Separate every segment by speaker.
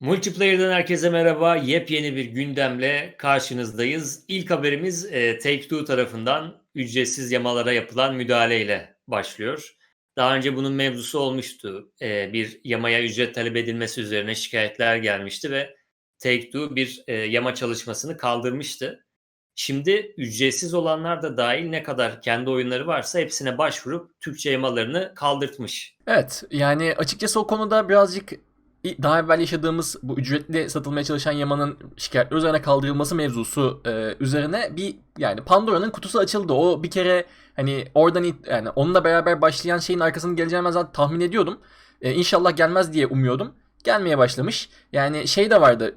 Speaker 1: Multiplayer'dan herkese merhaba. Yepyeni bir gündemle karşınızdayız. İlk haberimiz e, Take-Two tarafından ücretsiz yamalara yapılan müdahaleyle başlıyor. Daha önce bunun mevzusu olmuştu. E, bir yamaya ücret talep edilmesi üzerine şikayetler gelmişti ve Take-Two bir e, yama çalışmasını kaldırmıştı. Şimdi ücretsiz olanlar da dahil ne kadar kendi oyunları varsa hepsine başvurup Türkçe yamalarını kaldırtmış.
Speaker 2: Evet yani açıkçası o konuda birazcık daha evvel yaşadığımız bu ücretli satılmaya çalışan Yaman'ın şikayetler üzerine kaldırılması mevzusu e, üzerine bir yani Pandora'nın kutusu açıldı. O bir kere hani oradan yani onunla beraber başlayan şeyin arkasının geleceğini zaten tahmin ediyordum. E, inşallah gelmez diye umuyordum. Gelmeye başlamış. Yani şey de vardı.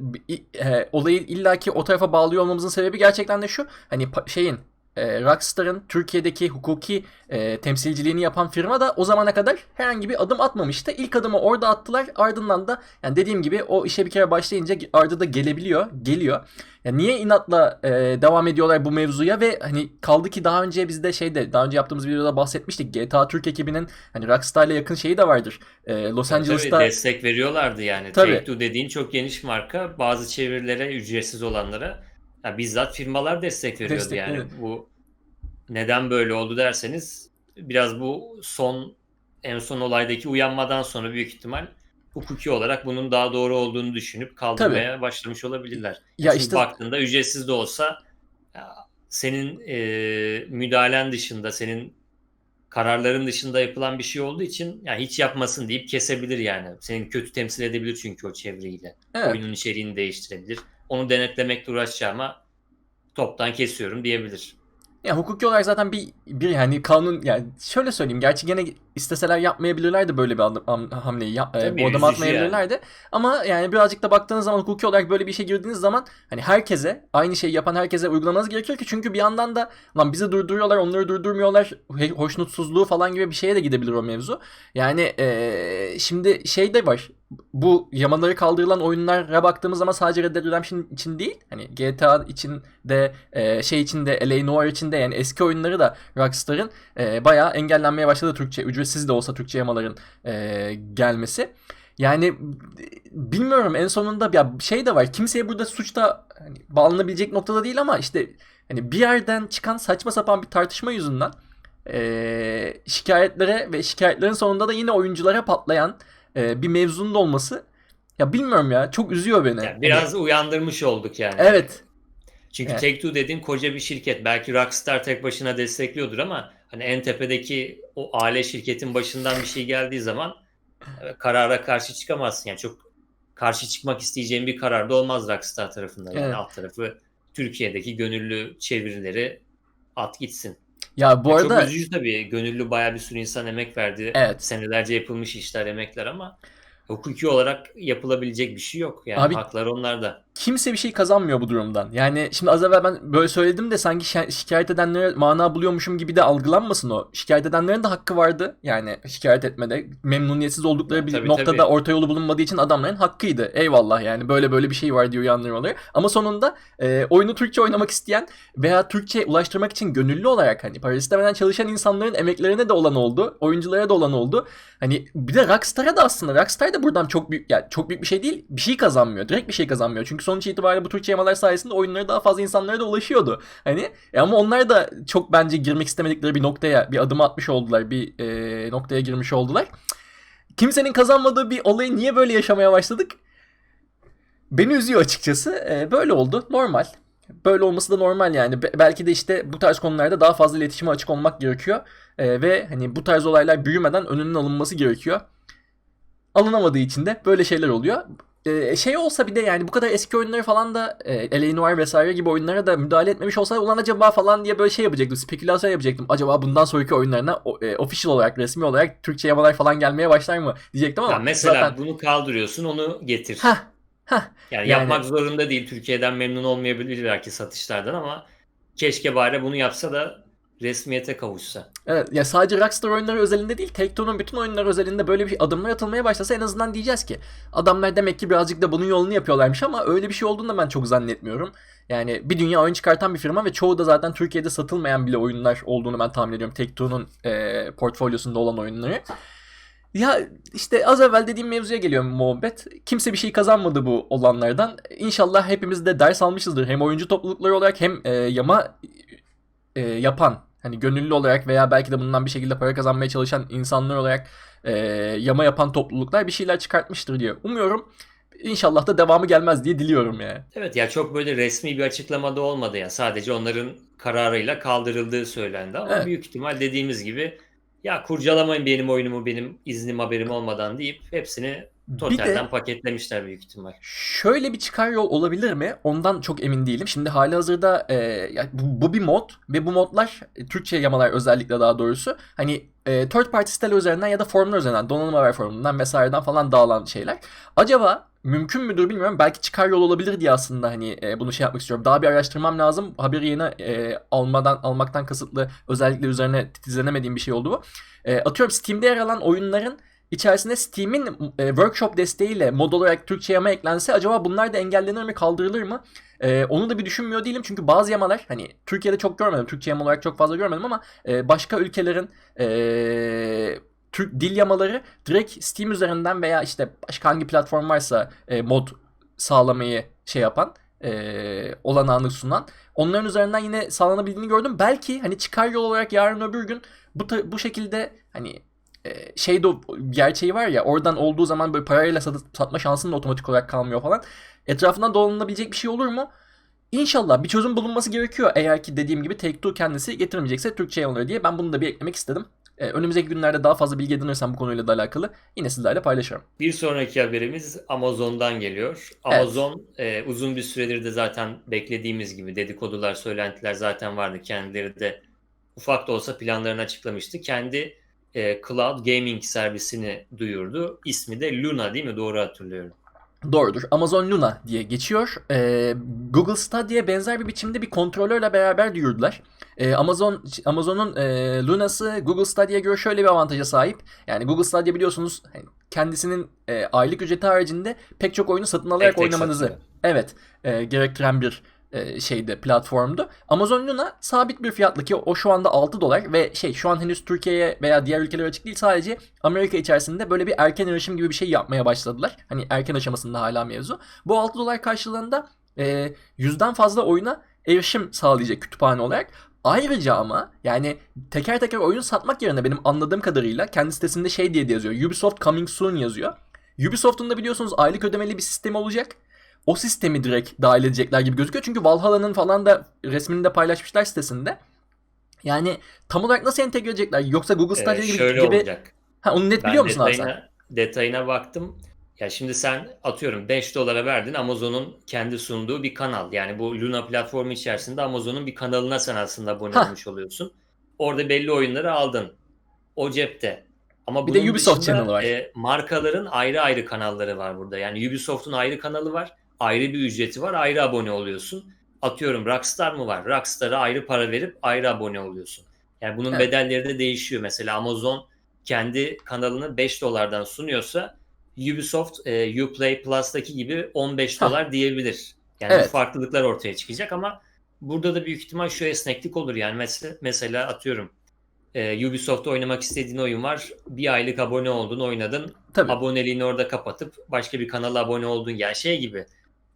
Speaker 2: E, olayı illaki o tarafa bağlıyor olmamızın sebebi gerçekten de şu. Hani şeyin e, Rockstar'ın Türkiye'deki hukuki e, temsilciliğini yapan firma da o zamana kadar herhangi bir adım atmamıştı. İlk adımı orada attılar. Ardından da yani dediğim gibi o işe bir kere başlayınca ardı da gelebiliyor, geliyor. Yani niye inatla e, devam ediyorlar bu mevzuya ve hani kaldı ki daha önce bizde şeyde daha önce yaptığımız videoda bahsetmiştik. GTA Türk ekibinin hani Rockstar'la yakın şeyi de vardır. E, Los Angeles'ta
Speaker 1: tabii destek veriyorlardı yani. Tabii. Take-Two dediğin çok geniş marka. Bazı çevirilere ücretsiz olanlara ya bizzat firmalar destek veriyordu destek, yani. Evet. Bu neden böyle oldu derseniz biraz bu son en son olaydaki uyanmadan sonra büyük ihtimal hukuki olarak bunun daha doğru olduğunu düşünüp kaldırmaya Tabii. başlamış olabilirler. Ya Çünkü işte baktığında ücretsiz de olsa senin e, müdahalen dışında, senin kararların dışında yapılan bir şey olduğu için ya hiç yapmasın deyip kesebilir yani. Senin kötü temsil edebilir çünkü o çevreyle. Evet. Oyunun içeriğini değiştirebilir. Onu denetlemekle uğraşacağıma toptan kesiyorum diyebilir.
Speaker 2: Ya hukuki olarak zaten bir bir yani kanun yani şöyle söyleyeyim gerçi gene isteseler yapmayabilirlerdi böyle bir adım, hamleyi yap, e, bu adımı atmayabilirlerdi. Yani. Ama yani birazcık da baktığınız zaman hukuki olarak böyle bir işe girdiğiniz zaman hani herkese aynı şeyi yapan herkese uygulamanız gerekiyor ki çünkü bir yandan da lan bizi durduruyorlar onları durdurmuyorlar hoşnutsuzluğu falan gibi bir şeye de gidebilir o mevzu. Yani ee, şimdi şey de var bu yamaları kaldırılan oyunlara baktığımız zaman sadece Red Dead Redemption için değil hani GTA için de e, şey için de LA Noire için de yani eski oyunları da Rockstar'ın e, bayağı engellenmeye başladı Türkçe ücretsiz de olsa Türkçe yamaların e, gelmesi. Yani bilmiyorum en sonunda ya şey de var kimseye burada suçta hani, bağlanabilecek noktada değil ama işte hani bir yerden çıkan saçma sapan bir tartışma yüzünden e, şikayetlere ve şikayetlerin sonunda da yine oyunculara patlayan e, bir mevzunun olması ya bilmiyorum ya çok üzüyor beni.
Speaker 1: Yani biraz hani... uyandırmış olduk yani.
Speaker 2: Evet.
Speaker 1: Çünkü evet. Take-Two dediğin koca bir şirket. Belki Rockstar tek başına destekliyordur ama hani en tepedeki o aile şirketin başından bir şey geldiği zaman karara karşı çıkamazsın. Yani çok karşı çıkmak isteyeceğin bir karar da olmaz Rockstar tarafından. Yani evet. alt tarafı Türkiye'deki gönüllü çevirileri at gitsin.
Speaker 2: Ya bu ya arada
Speaker 1: çok üzücü tabii. Gönüllü bayağı bir sürü insan emek verdi. Evet. Senelerce yapılmış işler, emekler ama hukuki olarak yapılabilecek bir şey yok. Yani Abi, haklar onlarda.
Speaker 2: Kimse bir şey kazanmıyor bu durumdan. Yani şimdi az evvel ben böyle söyledim de sanki şikayet edenlere mana buluyormuşum gibi de algılanmasın o. Şikayet edenlerin de hakkı vardı. Yani şikayet etmede memnuniyetsiz oldukları bir tabii, noktada tabii. orta yolu bulunmadığı için adamların hakkıydı. Eyvallah yani böyle böyle bir şey var diyor uyandırmaları. Ama sonunda e, oyunu Türkçe oynamak isteyen veya Türkçe ulaştırmak için gönüllü olarak hani para istemeden çalışan insanların emeklerine de olan oldu. Oyunculara da olan oldu. Hani bir de Rockstar'a da aslında Rockstar da buradan çok büyük yani çok büyük bir şey değil. Bir şey kazanmıyor. Direkt bir şey kazanmıyor. Çünkü sonuç itibariyle bu Türkçe yamalar sayesinde oyunları daha fazla insanlara da ulaşıyordu. Hani e ama onlar da çok bence girmek istemedikleri bir noktaya bir adım atmış oldular. Bir e, noktaya girmiş oldular. Kimsenin kazanmadığı bir olayı niye böyle yaşamaya başladık? Beni üzüyor açıkçası. E, böyle oldu. Normal. Böyle olması da normal yani. Be- belki de işte bu tarz konularda daha fazla iletişime açık olmak gerekiyor. E, ve hani bu tarz olaylar büyümeden önünün alınması gerekiyor. Alınamadığı için de böyle şeyler oluyor. Ee, şey olsa bir de yani bu kadar eski oyunları falan da e, L.A. Noir vesaire gibi oyunlara da müdahale etmemiş olsa ulan acaba falan diye böyle şey yapacaktım. Spekülasyon yapacaktım. Acaba bundan sonraki oyunlarına e, official olarak resmi olarak Türkçe yamalar falan gelmeye başlar mı diyecektim ama.
Speaker 1: Ya mesela zaten... bunu kaldırıyorsun onu getir. Heh, heh. Yani, yani yapmak zorunda değil. Türkiye'den memnun olmayabilir belki satışlardan ama keşke bari bunu yapsa da resmiyete kavuşsa.
Speaker 2: Evet ya sadece Rockstar oyunları özelinde değil Take-Two'nun bütün oyunları özelinde böyle bir adımlar atılmaya başlasa en azından diyeceğiz ki adamlar demek ki birazcık da bunun yolunu yapıyorlarmış ama öyle bir şey olduğunu da ben çok zannetmiyorum. Yani bir dünya oyun çıkartan bir firma ve çoğu da zaten Türkiye'de satılmayan bile oyunlar olduğunu ben tahmin ediyorum Take-Two'nun e, portfolyosunda olan oyunları. Ya işte az evvel dediğim mevzuya geliyor muhabbet. Kimse bir şey kazanmadı bu olanlardan. İnşallah hepimiz de ders almışızdır. Hem oyuncu toplulukları olarak hem e, yama e, yapan hani gönüllü olarak veya belki de bundan bir şekilde para kazanmaya çalışan insanlar olarak e, yama yapan topluluklar bir şeyler çıkartmıştır diye umuyorum. İnşallah da devamı gelmez diye diliyorum yani.
Speaker 1: Evet ya çok böyle resmi bir açıklamada olmadı ya. Sadece onların kararıyla kaldırıldığı söylendi ama
Speaker 2: Evet.
Speaker 1: büyük ihtimal dediğimiz gibi ya kurcalamayın benim oyunumu benim iznim haberim olmadan deyip hepsini
Speaker 2: Bir de
Speaker 1: totalden paketlemişler büyük ihtimal.
Speaker 2: Şöyle bir çıkar yol olabilir mi? Ondan çok emin değilim. Şimdi hali hazırda e, ya bu, bu bir mod ve bu modlar e, Türkçe yamalar özellikle daha doğrusu hani e, third party siteler üzerinden ya da forumlar üzerinden donanım haber forumundan vesaireden falan dağılan şeyler. Acaba mümkün müdür bilmiyorum. Belki çıkar yol olabilir diye aslında hani e, bunu şey yapmak istiyorum. Daha bir araştırmam lazım. Haberi yeni e, almadan almaktan kasıtlı özellikle üzerine titizlenemediğim bir şey oldu bu. E, atıyorum Steam'de yer alan oyunların İçerisinde Steam'in e, workshop desteğiyle mod olarak Türkçe yama eklense acaba bunlar da engellenir mi kaldırılır mı? E, onu da bir düşünmüyor değilim çünkü bazı yamalar hani Türkiye'de çok görmedim. Türkçe yama olarak çok fazla görmedim ama e, başka ülkelerin e, Türk dil yamaları direkt Steam üzerinden veya işte başka hangi platform varsa e, mod sağlamayı şey yapan e, olanağını sunan onların üzerinden yine sağlanabildiğini gördüm. Belki hani çıkar yol olarak yarın öbür gün bu bu şekilde hani şey de gerçeği var ya oradan olduğu zaman böyle parayla satıp satma şansın da otomatik olarak kalmıyor falan. Etrafından dolanılabilecek bir şey olur mu? İnşallah bir çözüm bulunması gerekiyor eğer ki dediğim gibi Take-Two kendisi getirmeyecekse Türkçe yayınları diye ben bunu da bir eklemek istedim. E, önümüzdeki günlerde daha fazla bilgi edinirsem bu konuyla da alakalı yine sizlerle paylaşırım.
Speaker 1: Bir sonraki haberimiz Amazon'dan geliyor.
Speaker 2: Evet.
Speaker 1: Amazon e, uzun bir süredir de zaten beklediğimiz gibi dedikodular, söylentiler zaten vardı. Kendileri de ufak da olsa planlarını açıklamıştı. Kendi e, cloud gaming servisini duyurdu. İsmi de Luna değil mi? Doğru hatırlıyorum.
Speaker 2: Doğrudur. Amazon Luna diye geçiyor. Ee, Google Stadia'ya benzer bir biçimde bir kontrolörle beraber duyurdular. Ee, Amazon Amazon'un e, Luna'sı Google Stadia'ya göre şöyle bir avantaja sahip. Yani Google Stadia biliyorsunuz hani kendisinin e, aylık ücreti haricinde pek çok oyunu satın alarak
Speaker 1: Tek tek
Speaker 2: oynamanızı
Speaker 1: satıyor.
Speaker 2: evet e, gerektiren bir şeyde platformdu. Amazon Luna sabit bir fiyatlı ki o şu anda 6 dolar ve şey şu an henüz Türkiye'ye veya diğer ülkelere açık değil sadece Amerika içerisinde böyle bir erken erişim gibi bir şey yapmaya başladılar. Hani erken aşamasında hala mevzu. Bu 6 dolar karşılığında e, yüzden fazla oyuna erişim sağlayacak kütüphane olarak. Ayrıca ama yani teker teker oyun satmak yerine benim anladığım kadarıyla kendi sitesinde şey diye yazıyor. Ubisoft Coming Soon yazıyor. Ubisoft'un da biliyorsunuz aylık ödemeli bir sistemi olacak. O sistemi direkt dahil edecekler gibi gözüküyor. Çünkü Valhalla'nın falan da resmini de paylaşmışlar sitesinde. Yani tam olarak nasıl entegre edecekler? Yoksa Google
Speaker 1: E,
Speaker 2: Stadia gibi,
Speaker 1: şöyle
Speaker 2: gibi...
Speaker 1: olacak.
Speaker 2: Ha, onu net
Speaker 1: Ben
Speaker 2: biliyor musun abi sen?
Speaker 1: detayına, detayına baktım. Ya şimdi sen atıyorum 5 dolara verdin Amazon'un kendi sunduğu bir kanal. Yani bu Luna platformu içerisinde Amazon'un bir kanalına sen aslında abone olmuş oluyorsun. Orada belli oyunları aldın. O cepte. Ama
Speaker 2: Bir de Ubisoft
Speaker 1: dışında,
Speaker 2: var.
Speaker 1: e, markaların ayrı ayrı kanalları var burada. Yani Ubisoft'un ayrı kanalı var. Ayrı bir ücreti var. Ayrı abone oluyorsun. Atıyorum Rockstar mı var? Rockstar'a ayrı para verip ayrı abone oluyorsun. Yani bunun
Speaker 2: Evet.
Speaker 1: bedelleri de değişiyor. Mesela Amazon kendi kanalını 5 dolardan sunuyorsa Ubisoft e, Uplay Plus'taki gibi 15
Speaker 2: Hah.
Speaker 1: dolar diyebilir. Yani
Speaker 2: Evet.
Speaker 1: farklılıklar ortaya çıkacak ama burada da büyük ihtimal şu esneklik olur. Yani mesela, mesela atıyorum e, Ubisoft'ta oynamak istediğin oyun var. Bir aylık abone oldun, oynadın.
Speaker 2: Tabii.
Speaker 1: Aboneliğini orada kapatıp başka bir kanala abone oldun. Yani şey gibi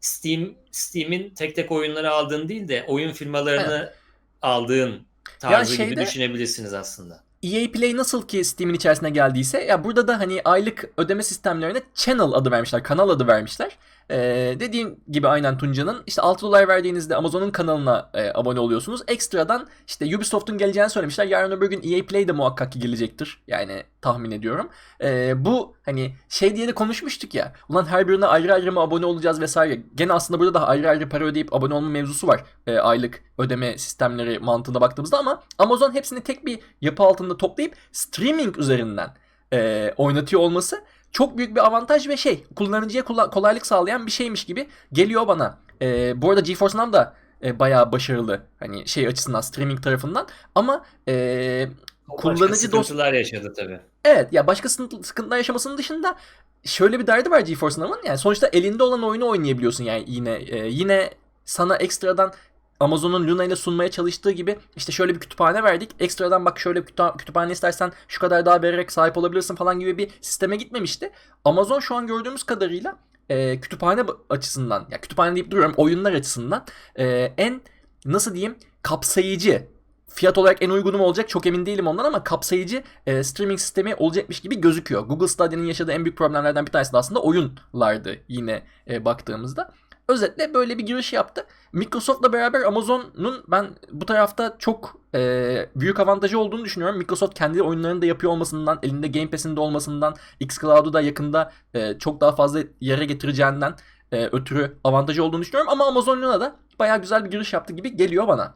Speaker 1: Steam Steam'in tek tek oyunları aldığın değil de oyun firmalarını aldığın tarzı gibi
Speaker 2: şeyde-
Speaker 1: düşünebilirsiniz aslında.
Speaker 2: EA Play nasıl ki Steam'in içerisine geldiyse ya burada da hani aylık ödeme sistemlerine channel adı vermişler, kanal adı vermişler. Ee, dediğim gibi aynen Tunca'nın işte 6 dolar verdiğinizde Amazon'un kanalına e, abone oluyorsunuz. Ekstradan işte Ubisoft'un geleceğini söylemişler. Yarın öbür gün EA Play de muhakkak ki gelecektir. Yani tahmin ediyorum. Ee, bu hani şey diye de konuşmuştuk ya. Ulan her birine ayrı ayrı mı abone olacağız vesaire. Gene aslında burada da ayrı ayrı para ödeyip abone olma mevzusu var. e, aylık ödeme sistemleri mantığına baktığımızda ama Amazon hepsini tek bir yapı altında toplayıp streaming üzerinden e, oynatıyor olması çok büyük bir avantaj ve şey kullanıcıya kola- kolaylık sağlayan bir şeymiş gibi geliyor bana. E, bu arada GeForce Now da e, bayağı başarılı hani şey açısından streaming tarafından ama e,
Speaker 1: O
Speaker 2: Kullanıcı
Speaker 1: başka
Speaker 2: dost-
Speaker 1: sıkıntılar yaşadı tabii.
Speaker 2: Evet ya başka sıkıntı, sıkıntılar yaşamasının dışında şöyle bir derdi var GeForce Now'ın. Yani sonuçta elinde olan oyunu oynayabiliyorsun yani yine e, yine sana ekstradan Amazon'un Luna ile sunmaya çalıştığı gibi işte şöyle bir kütüphane verdik. Ekstradan bak şöyle kütü- kütüphane istersen şu kadar daha vererek sahip olabilirsin falan gibi bir sisteme gitmemişti. Amazon şu an gördüğümüz kadarıyla e, kütüphane açısından ya kütüphane deyip duruyorum oyunlar açısından e, en nasıl diyeyim kapsayıcı fiyat olarak en uygunu olacak çok emin değilim ondan ama kapsayıcı e, streaming sistemi olacakmış gibi gözüküyor. Google Stadia'nın yaşadığı en büyük problemlerden bir tanesi de aslında oyunlardı yine e, baktığımızda. Özetle böyle bir giriş yaptı. Microsoft'la beraber Amazon'un ben bu tarafta çok e, büyük avantajı olduğunu düşünüyorum. Microsoft kendi oyunlarını da yapıyor olmasından, elinde Game Pass'in de olmasından, xCloud'u da yakında e, çok daha fazla yere getireceğinden e, ötürü avantajı olduğunu düşünüyorum. Ama Amazon Luna da bayağı güzel bir giriş yaptı gibi geliyor bana.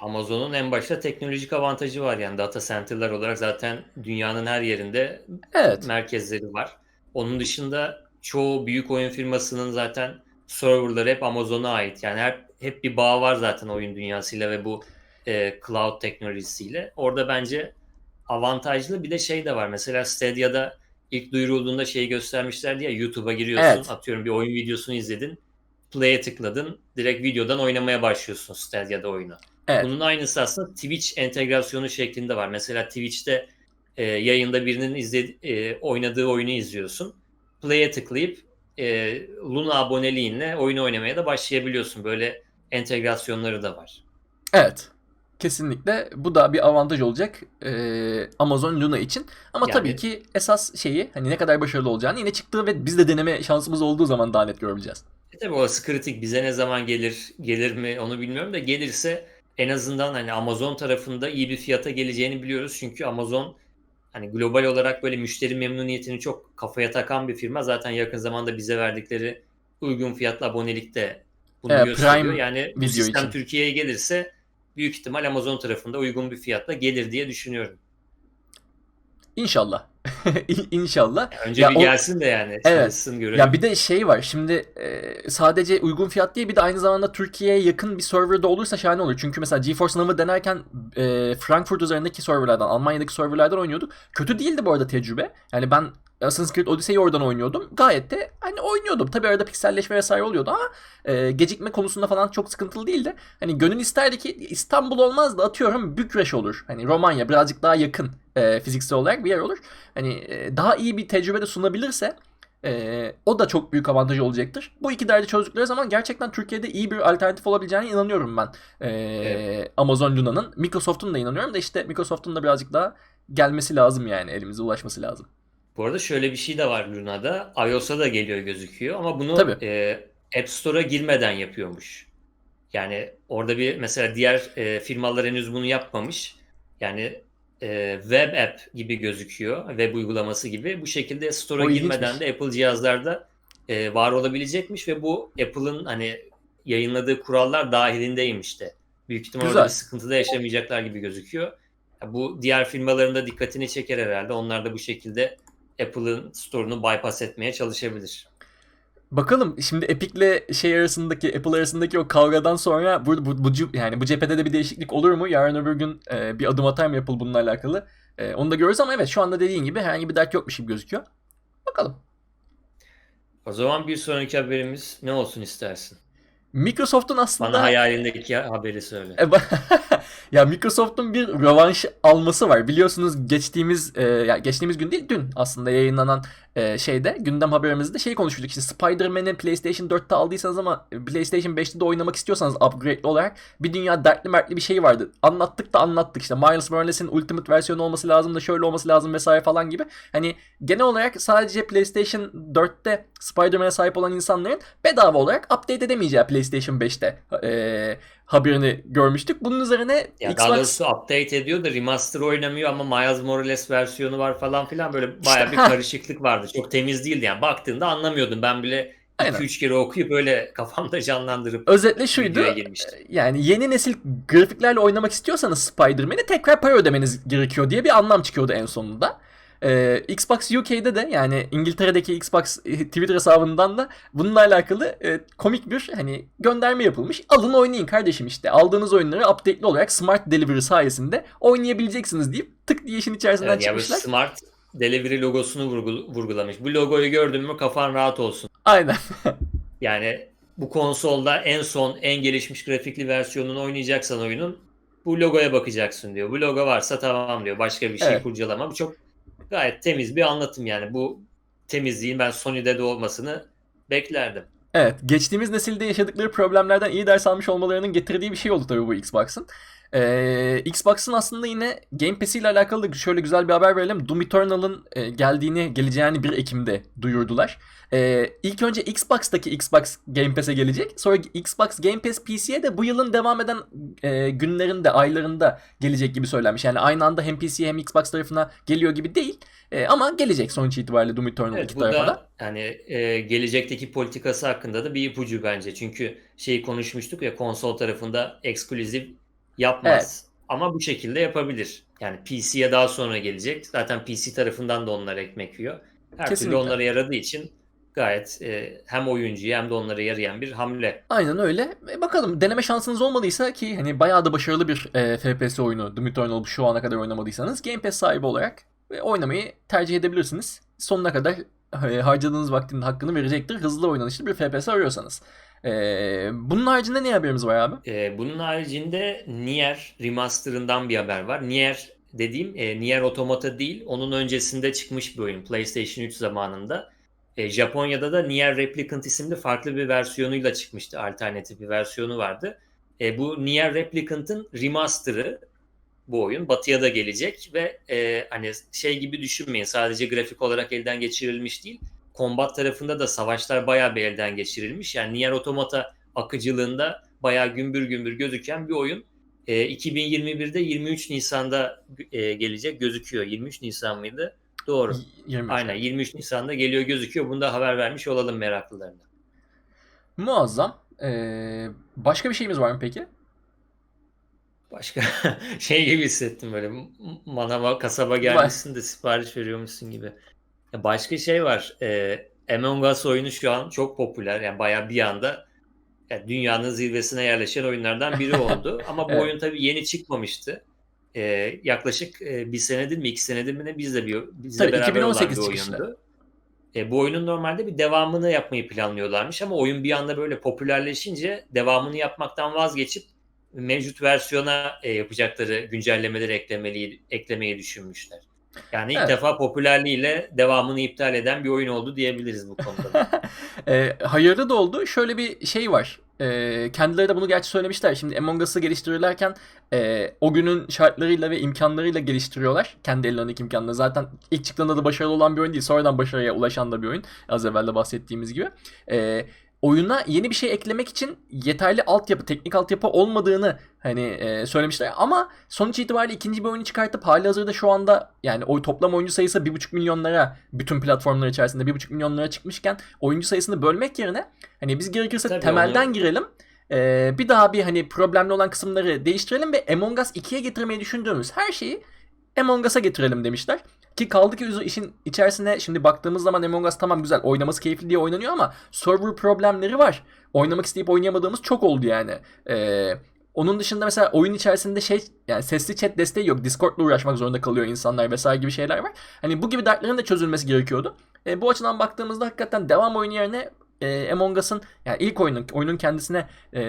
Speaker 1: Amazon'un en başta teknolojik avantajı var yani data center'lar olarak zaten dünyanın her yerinde
Speaker 2: Evet.
Speaker 1: merkezleri var. Onun dışında çoğu büyük oyun firmasının zaten serverları hep Amazon'a ait. Yani her, hep bir bağ var zaten oyun dünyasıyla ve bu e, cloud teknolojisiyle. Orada bence avantajlı bir de şey de var. Mesela Stadia'da ilk duyurulduğunda şeyi göstermişlerdi ya YouTube'a giriyorsun
Speaker 2: Evet.
Speaker 1: atıyorum bir oyun videosunu izledin. Play'e tıkladın. Direkt videodan oynamaya başlıyorsun Stadia'da oyunu.
Speaker 2: Evet.
Speaker 1: Bunun aynısı aslında Twitch entegrasyonu şeklinde var. Mesela Twitch'te e, yayında birinin izledi, e, oynadığı oyunu izliyorsun. Play'e tıklayıp e, Luna aboneliğinle oyunu oynamaya da başlayabiliyorsun. Böyle entegrasyonları da var.
Speaker 2: Evet. Kesinlikle bu da bir avantaj olacak e, Amazon Luna için. Ama
Speaker 1: Yani-
Speaker 2: tabii ki esas şeyi hani ne kadar başarılı olacağını yine çıktığı ve biz de deneme şansımız olduğu zaman daha net görebileceğiz.
Speaker 1: E tabii orası kritik. Bize ne zaman gelir, gelir mi onu bilmiyorum da gelirse en azından hani Amazon tarafında iyi bir fiyata geleceğini biliyoruz. Çünkü Amazon hani global olarak böyle müşteri memnuniyetini çok kafaya takan bir firma. Zaten yakın zamanda bize verdikleri uygun fiyatlı abonelikte bunu
Speaker 2: Evet,
Speaker 1: gösteriyor.
Speaker 2: Prime
Speaker 1: yani bu sistem
Speaker 2: için.
Speaker 1: Türkiye'ye gelirse büyük ihtimal Amazon tarafında uygun bir fiyatla gelir diye düşünüyorum.
Speaker 2: İnşallah. İnşallah.
Speaker 1: Önce
Speaker 2: Ya
Speaker 1: bir
Speaker 2: o-
Speaker 1: gelsin de yani
Speaker 2: Evet.
Speaker 1: görelim.
Speaker 2: Ya bir de şey var şimdi e, sadece uygun fiyat değil bir de aynı zamanda Türkiye'ye yakın bir serverda olursa şahane olur. Çünkü mesela GeForce Now'ı denerken e, Frankfurt üzerindeki serverlardan Almanya'daki serverlardan oynuyorduk. Kötü değildi bu arada tecrübe. Yani ben Assassin's Creed Odyssey'i oradan oynuyordum. Gayet de hani oynuyordum. Tabii arada pikselleşme vesaire oluyordu ama e, gecikme konusunda falan çok sıkıntılı değildi. Hani gönül isterdi ki İstanbul olmaz da atıyorum Bükreş olur. Hani Romanya birazcık daha yakın e, fiziksel olarak bir yer olur. Hani e, daha iyi bir tecrübe de sunabilirse ee, o da çok büyük avantajı olacaktır. Bu iki derdi çözdükleri zaman gerçekten Türkiye'de iyi bir alternatif olabileceğine inanıyorum ben. Ee,
Speaker 1: Evet.
Speaker 2: Amazon Luna'nın. Microsoft'un da inanıyorum da işte Microsoft'un da birazcık daha gelmesi lazım yani elimize ulaşması lazım.
Speaker 1: Bu arada şöyle bir şey de var Luna'da. iOS'a da geliyor gözüküyor ama bunu
Speaker 2: Tabii.
Speaker 1: e, App Store'a girmeden yapıyormuş. Yani orada bir mesela diğer e, firmalar henüz bunu yapmamış. Yani e, web app gibi gözüküyor. Web uygulaması gibi. Bu şekilde Store'a
Speaker 2: O
Speaker 1: girmeden
Speaker 2: ilginçmiş.
Speaker 1: de Apple cihazlarda e, var olabilecekmiş ve bu Apple'ın hani yayınladığı kurallar dahilindeymiş de. Büyük ihtimal orada
Speaker 2: Güzel.
Speaker 1: bir sıkıntı da yaşamayacaklar gibi gözüküyor. Bu diğer firmaların da dikkatini çeker herhalde. Onlar da bu şekilde Apple'ın store'unu bypass etmeye çalışabilir.
Speaker 2: Bakalım şimdi Epic'le şey arasındaki Apple arasındaki o kavgadan sonra bu, bu, bu yani bu cephede de bir değişiklik olur mu? Yarın öbür gün e, bir adım atar mı Apple bununla alakalı? E, onu da görürüz ama evet şu anda dediğin gibi herhangi bir dert yokmuş gibi gözüküyor. Bakalım.
Speaker 1: O zaman bir sonraki haberimiz ne olsun istersin?
Speaker 2: Microsoft'un aslında
Speaker 1: Bana hayalindeki haberi söyle.
Speaker 2: Ya Microsoft'un bir rövanş alması var. Biliyorsunuz geçtiğimiz e, ya geçtiğimiz gün değil dün aslında yayınlanan e, şeyde gündem haberimizde şey konuşmuştuk. İşte Spider-Man'i PlayStation 4'te aldıysanız ama PlayStation 5'te de oynamak istiyorsanız upgrade olarak bir dünya dertli mertli bir şey vardı. Anlattık da anlattık işte Miles Morales'in Ultimate versiyonu olması lazım da şöyle olması lazım vesaire falan gibi. Hani genel olarak sadece PlayStation 4'te Spider-Man'e sahip olan insanların bedava olarak update edemeyeceği PlayStation 5'te e, haberini görmüştük. Bunun üzerine
Speaker 1: Ya daha
Speaker 2: Xbox
Speaker 1: doğrusu update ediyor da remaster oynamıyor ama Miles Morales versiyonu var falan filan böyle baya bir
Speaker 2: ha.
Speaker 1: karışıklık vardı. Çok temiz değildi yani. Baktığında anlamıyordum. Ben bile
Speaker 2: Aynen.
Speaker 1: 2-3 kere okuyup böyle kafamda canlandırıp
Speaker 2: özetle şuydu.
Speaker 1: girmiştim.
Speaker 2: Yani yeni nesil grafiklerle oynamak istiyorsanız Spider-Man'i tekrar para ödemeniz gerekiyor diye bir anlam çıkıyordu en sonunda. Ee, Xbox UK'de de yani İngiltere'deki Xbox e, Twitter hesabından da bununla alakalı e, komik bir hani gönderme yapılmış. Alın oynayın kardeşim işte. Aldığınız oyunları update'li olarak Smart Delivery sayesinde oynayabileceksiniz deyip tık diye işin içerisinden
Speaker 1: Evet,
Speaker 2: çıkmışlar.
Speaker 1: Smart Delivery logosunu vurgul- vurgulamış. Bu logoyu gördün mü kafan rahat olsun.
Speaker 2: Aynen.
Speaker 1: Yani bu konsolda en son en gelişmiş grafikli versiyonunu oynayacaksan oyunun bu logoya bakacaksın diyor. Bu logo varsa tamam diyor. Başka bir şey
Speaker 2: Evet.
Speaker 1: kurcalama. Bu çok gayet temiz bir anlatım yani. Bu temizliğin ben Sony'de de olmasını beklerdim.
Speaker 2: Evet, geçtiğimiz nesilde yaşadıkları problemlerden iyi ders almış olmalarının getirdiği bir şey oldu tabii bu Xbox'ın. Ee, Xbox'ın aslında yine Game Pass ile alakalı da şöyle güzel bir haber verelim. Doom Eternal'ın e, geldiğini, geleceğini 1 Ekim'de duyurdular. Ee, ilk önce Xbox'taki Xbox Game Pass'e gelecek. Sonra Xbox Game Pass PC'ye de bu yılın devam eden e, günlerinde, aylarında gelecek gibi söylenmiş. Yani aynı anda hem PC'ye hem Xbox tarafına geliyor gibi değil. E, ama gelecek sonuç itibariyle Doom Eternal
Speaker 1: Evet
Speaker 2: iki tarafa da
Speaker 1: yani e, gelecekteki politikası hakkında da bir ipucu bence. Çünkü şeyi konuşmuştuk ya konsol tarafında ekskluzif yapmaz. Ama bu şekilde yapabilir. Yani PC'ye daha sonra gelecek. Zaten PC tarafından da onlar ekmek yiyor. Her
Speaker 2: Kesinlikle.
Speaker 1: türlü onlara yaradığı için gayet e, hem oyuncuya hem de onlara yarayan bir hamle.
Speaker 2: Aynen öyle. E, bakalım deneme şansınız olmadıysa ki hani bayağı da başarılı bir e, FPS oyunu Doom Eternal şu ana kadar oynamadıysanız Game Pass sahibi olarak e, oynamayı tercih edebilirsiniz. Sonuna kadar e, harcadığınız vaktin hakkını verecektir. Hızlı oynanışlı bir FPS arıyorsanız. E, bunun haricinde ne haberimiz var abi?
Speaker 1: E, bunun haricinde Nier Remaster'ından bir haber var. Nier dediğim e, Nier Automata değil. Onun öncesinde çıkmış bir oyun. PlayStation 3 zamanında. E, Japonya'da da Nier Replicant isimli farklı bir versiyonuyla çıkmıştı. Alternatif bir versiyonu vardı. E, bu Nier Replicant'ın remaster'ı bu oyun. Batıya da gelecek ve e, hani şey gibi düşünmeyin. Sadece grafik olarak elden geçirilmiş değil. Kombat tarafında da savaşlar bayağı bir elden geçirilmiş. Yani Nier Automata akıcılığında bayağı gümbür gümbür gözüken bir oyun. E, 2021'de 23 Nisan'da e, gelecek gözüküyor. 23 Nisan mıydı? Doğru.
Speaker 2: 23.
Speaker 1: Aynen 23 Nisan'da geliyor gözüküyor. Bunu da haber vermiş olalım meraklılarına.
Speaker 2: Muazzam. E, başka bir şeyimiz var mı peki?
Speaker 1: Başka şey gibi hissettim böyle manava kasaba gelmişsin de sipariş veriyormuşsun gibi. Başka şey var. E, Among Us oyunu şu an çok popüler. Yani bayağı bir anda yani dünyanın zirvesine yerleşen oyunlardan biri oldu. Ama bu
Speaker 2: Evet.
Speaker 1: oyun tabii yeni çıkmamıştı. E, yaklaşık e, bir senedir mi iki senedir mi ne bizle bir bizle
Speaker 2: Tabii,
Speaker 1: beraber olan
Speaker 2: 2018
Speaker 1: bir
Speaker 2: çıkışlı.
Speaker 1: oyundu. E, bu oyunun normalde bir devamını yapmayı planlıyorlarmış ama oyun bir anda böyle popülerleşince devamını yapmaktan vazgeçip mevcut versiyona e, yapacakları güncellemeleri eklemeli, eklemeyi düşünmüşler. Yani ilk
Speaker 2: Evet.
Speaker 1: defa popülerliğiyle devamını iptal eden bir oyun oldu diyebiliriz bu konuda. da.
Speaker 2: E, hayırlı da oldu. Şöyle bir şey var. E, kendileri de bunu gerçi söylemişler. Şimdi Among Us'ı geliştirirlerken e, o günün şartlarıyla ve imkanlarıyla geliştiriyorlar. Kendi ellerindeki imkanla. Zaten ilk çıktığında da başarılı olan bir oyun değil. Sonradan başarıya ulaşan da bir oyun. Az evvel de bahsettiğimiz gibi. E, oyuna yeni bir şey eklemek için yeterli altyapı, teknik altyapı olmadığını hani e, söylemişler. Ama sonuç itibariyle ikinci bir oyunu çıkartıp hali hazırda şu anda yani o toplam oyuncu sayısı 1,5 milyonlara bütün platformlar içerisinde 1,5 milyonlara çıkmışken oyuncu sayısını bölmek yerine hani biz gerekirse
Speaker 1: Tabii
Speaker 2: temelden
Speaker 1: onu-
Speaker 2: girelim. e, bir daha bir hani problemli olan kısımları değiştirelim ve Among Us 2'ye getirmeyi düşündüğümüz her şeyi Among Us'a getirelim demişler. Ki kaldı ki işin içerisine şimdi baktığımız zaman Among Us tamam güzel oynaması keyifli diye oynanıyor ama server problemleri var. Oynamak isteyip oynayamadığımız çok oldu yani. Ee, onun dışında mesela oyun içerisinde şey yani sesli chat desteği yok. Discord'la uğraşmak zorunda kalıyor insanlar vesaire gibi şeyler var. Hani bu gibi dertlerin de çözülmesi gerekiyordu. E, bu açıdan baktığımızda hakikaten devam oyunu yerine e, Among Us'ın yani ilk oyunun oyunun kendisine e,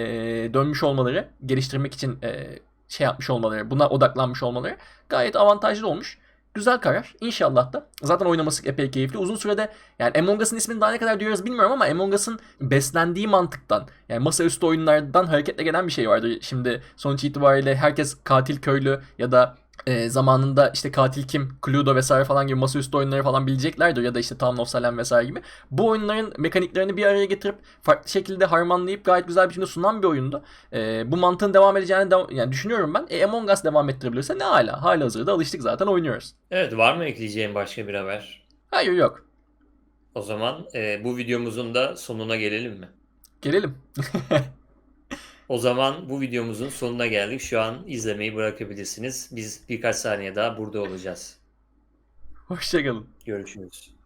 Speaker 2: dönmüş olmaları, geliştirmek için e, şey yapmış olmaları, buna odaklanmış olmaları gayet avantajlı olmuş. Güzel karar. İnşallah da. Zaten oynaması epey keyifli. Uzun sürede yani Among Us'ın ismini daha ne kadar duyuyoruz bilmiyorum ama Among Us'ın beslendiği mantıktan yani masaüstü oyunlardan hareketle gelen bir şey vardı. Şimdi sonuç itibariyle herkes katil köylü ya da e, zamanında işte katil kim, Cluedo vesaire falan gibi masaüstü oyunları falan bileceklerdir ya da işte Town of Salem vesaire gibi. Bu oyunların mekaniklerini bir araya getirip farklı şekilde harmanlayıp gayet güzel bir şekilde sunan bir oyundu. E, bu mantığın devam edeceğini de, yani düşünüyorum ben. E, Among Us devam ettirebilirse ne hala. Hala hazırda alıştık zaten oynuyoruz.
Speaker 1: evet var mı ekleyeceğim başka bir haber?
Speaker 2: Hayır yok.
Speaker 1: O zaman e, bu videomuzun da sonuna gelelim mi?
Speaker 2: Gelelim.
Speaker 1: O zaman bu videomuzun sonuna geldik. Şu an izlemeyi bırakabilirsiniz. Biz birkaç saniye daha burada olacağız.
Speaker 2: Hoşçakalın.
Speaker 1: Görüşürüz.